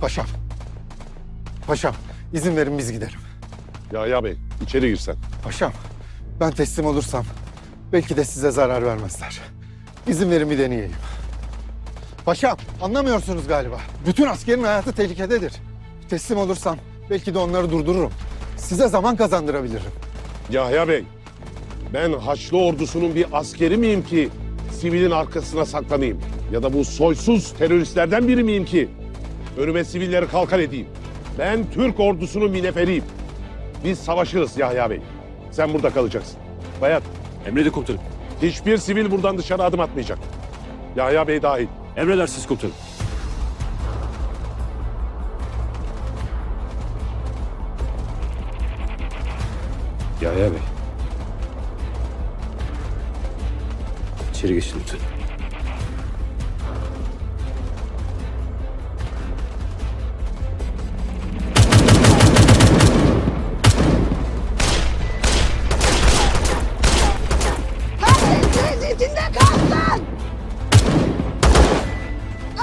Paşam. Paşam izin verin biz gidelim. Yahya Bey içeri girsen. Paşam ben teslim olursam belki de size zarar vermezler. İzin verin bir deneyeyim. Paşam anlamıyorsunuz galiba. Bütün askerin hayatı tehlikededir. Teslim olursam belki de onları durdururum. Size zaman kazandırabilirim. Yahya Bey ben Haçlı ordusunun bir askeri miyim ki sivilin arkasına saklanayım? Ya da bu soysuz teröristlerden biri miyim ki önüme sivilleri kalkar edeyim? Ben Türk ordusunun bir neferiyim. Biz savaşırız Yahya Bey. Sen burada kalacaksın. Bayat Emredin komutanım. hiçbir sivil buradan dışarı adım atmayacak. Yahya Bey dahil. Emredersiniz komutanım. Yahya Bey. İçeri geçin lütfen.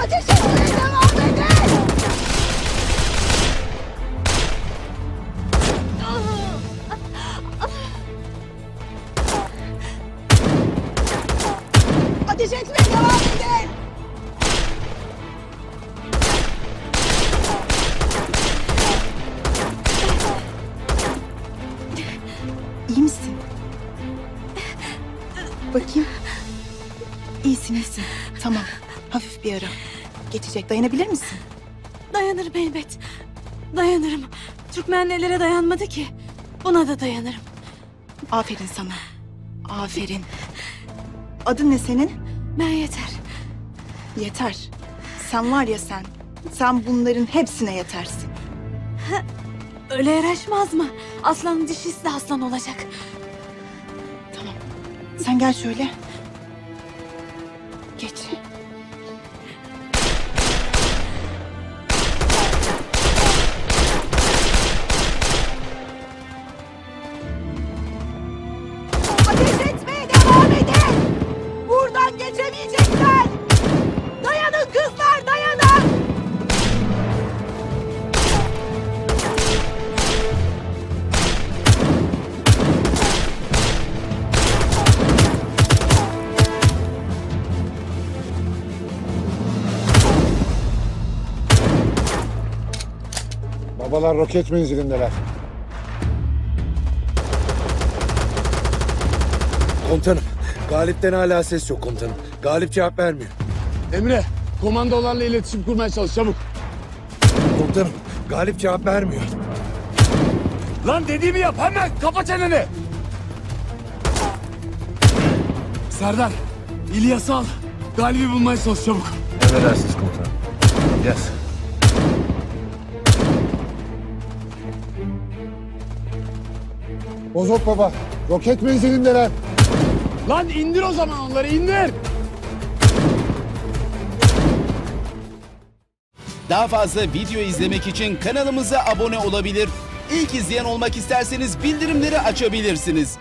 Ateş etmeye devam edin! Ateş etmeye devam edin! İyi misin? Bakayım. İyisin iyisin. Tamam. Hafif bir ara. Geçecek. Dayanabilir misin? Dayanırım elbet. Dayanırım. Türkmen nelere dayanmadı ki? Buna da dayanırım. Aferin sana. Aferin. Adın ne senin? Ben yeter. Yeter. Sen var ya sen. Sen bunların hepsine yetersin. Öyle yaraşmaz mı? Aslanın dişisi de aslan olacak. Tamam. Sen gel şöyle. Geç. Babalar roket menzilindeler. Komutanım, Galip'ten hala ses yok komutanım. Galip cevap vermiyor. Emre, komandolarla iletişim kurmaya çalış çabuk. Komutanım, Galip cevap vermiyor. Lan dediğimi yap hemen kapa çeneni. Serdar, İlyas'ı al. Galibi bulmaya çalış çabuk. Emredersiniz komutanım. Yaz. Bozok baba, roket menzilindeler. Lan indir o zaman onları indir. Daha fazla video izlemek için kanalımıza abone olabilir. İlk izleyen olmak isterseniz bildirimleri açabilirsiniz.